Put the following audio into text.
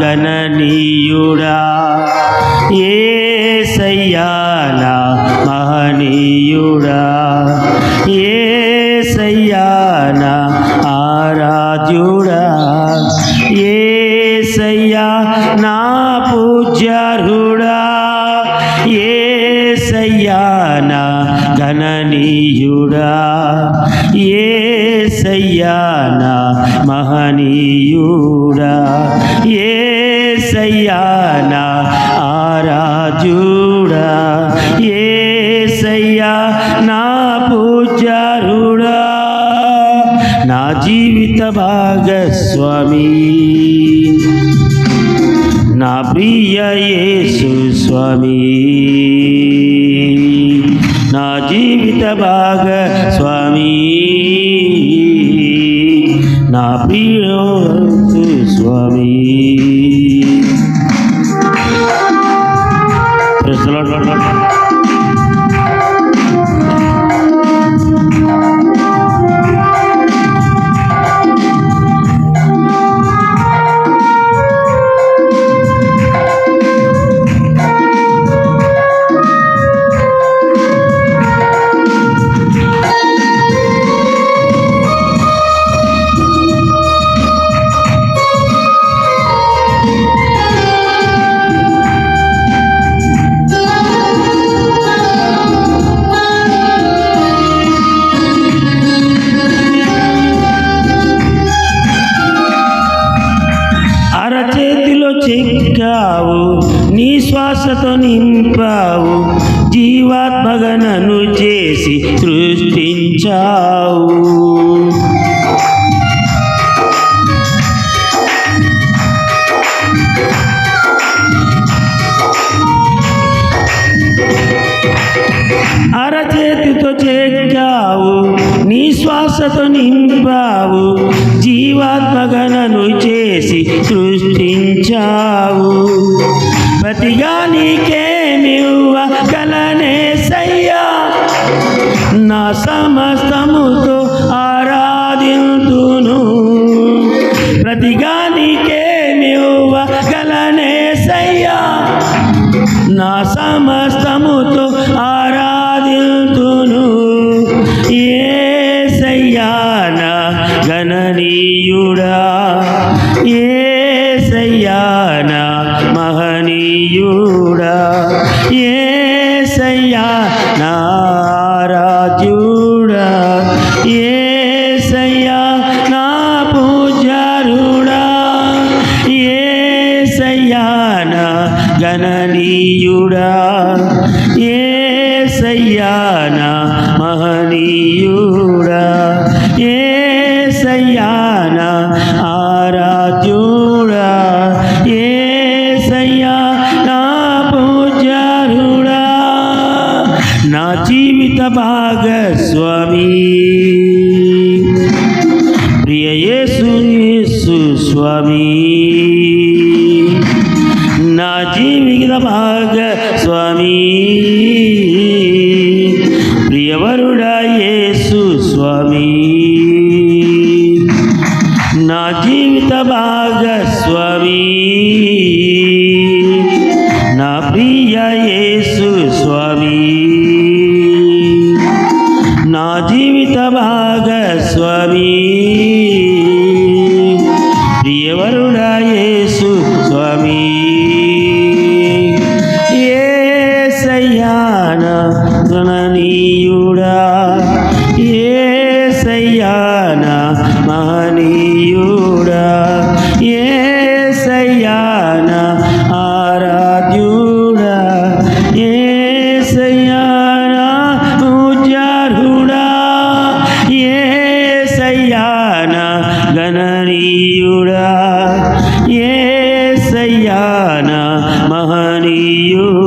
గణనీయుడా ఏసయ్యా నా మహనీయుడా ఏసయ్యా నా ఆరాధ్యుడా? ఏసయ్యా నా పూజ్యరుడా ఏసయ్యా నా గణనీయుడా ఏసయ్యా నా మహనీయుడా? ఏసయ్యా నా ఆరాధ్యుడా? ఏసయ్యా నా పూజారుడా నా జీవిత భాగస్వామి నా ప్రియ యేసు స్వామి నా జీవిత భాగ స్వామి నా ప్రియ యేసు స్వామి Praise the Lord, చెక్కావు నీ శ్వాసతో నింపావు జీవాత్మగనను చేసి సృష్టించావు. అరచేతితో చెక్కావు నీ శ్వాసతో నింపావు జీవాత్మగణను చేసి సృష్టించావు. ప్రతిగా నీకేమివ్వ కలనే సయ్యా? నా సమస్తముతో ఆరాధింతును. ప్రతిగా నీకేమివ్వ కలనే సయ్యా? నా సమస్తముతో రాజుడా ఏసయ్యా నా పూజారుడా ఏసయ్యా నా గణనీయుడా ఏసయ్యా నా మహనీయుడా. భాగస్వామి ప్రియ యేసు యేసు స్వామి. నా జీవిత భాగ స్వామి. ప్రియవరుడా యేసు స్వామి. నా జీవిత భాగ మహనీయుడా ఏ సయ్యాన ఆరాధ్యుడా ఏ సయ్యాన పూజారుడా ఏ సయ్యాన గణనీయుడా ఏ సయ్యాన మహనీయుడా.